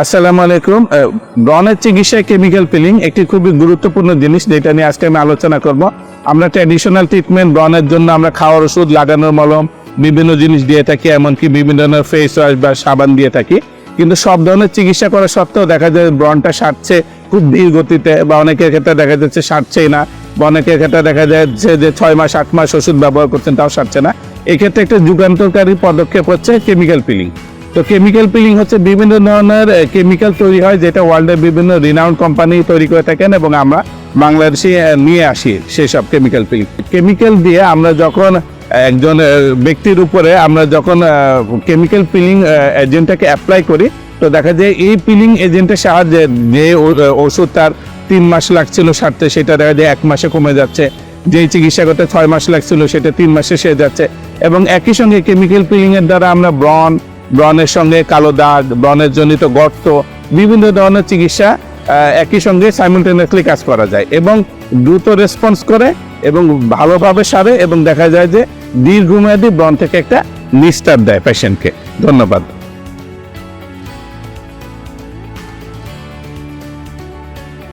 আসসালামু আলাইকুম। ব্রণের চিকিৎসায় কেমিক্যাল পিলিং একটি খুবই গুরুত্বপূর্ণ জিনিস যেটা নিয়ে আজকে আমি আলোচনা করব। আমরা ট্র্যাডিশনাল ট্রিটমেন্ট ব্রণের জন্য আমরা খাওয়ার ওষুধ, লাগানোর মলম, বিভিন্ন জিনিস দিয়ে থাকি, এমনকি বিভিন্ন ধরনের ফেস ওয়াশ বা সাবান দিয়ে থাকি। কিন্তু সব ধরনের চিকিৎসা করা সত্ত্বেও দেখা যায় ব্রণটা সারছে খুব ধীর গতিতে বা অনেকের ক্ষেত্রে দেখা যাচ্ছে সারছেই না বা অনেকের ক্ষেত্রে দেখা যাচ্ছে যে ছয় মাস, আট মাস ওষুধ ব্যবহার করছেন তাও সারছে না। এক্ষেত্রে একটা যুগান্তকারী পদক্ষেপ হচ্ছে কেমিক্যাল পিলিং তো কেমিক্যাল পিলিং হচ্ছে বিভিন্ন ধরনের কেমিক্যাল তৈরি হয় যেটা ওয়ার্ল্ডের বিভিন্ন রিনাউন্ড কোম্পানি তৈরি করে থাকেন এবং আমরা বাংলাদেশে নিয়ে আসি সেই সব কেমিক্যাল পিলিং কেমিক্যাল দিয়ে আমরা যখন একজন ব্যক্তির উপরে আমরা যখন কেমিক্যাল পিলিং এজেন্টটাকে অ্যাপ্লাই করি, তো দেখা যায় এই পিলিং এজেন্টের সাহায্যে যে ওষুধ তার তিন মাস লাগছিল সারতে, সেটা দেখা যায় এক মাসে কমে যাচ্ছে। যেই চিকিৎসা করতে ছয় মাস লাগছিল, সেটা তিন মাসে সেরে যাচ্ছে। এবং একই সঙ্গে কেমিক্যাল পিলিংয়ের দ্বারা আমরা ব্রণ ব্রণের সঙ্গে কালো দাগ, ব্রণের জনিত গর্ত, বিভিন্ন ধরনের চিকিৎসা একই সঙ্গে সাইমultaneously কাজ করা যায় এবং দ্রুত রেসপন্স করে এবং ভালোভাবে সারে এবং দেখা যায় যে দীর্ঘমেয়াদী ব্রণ থেকে একটা নিস্তার দেয় পেশেন্টকে ধন্যবাদ।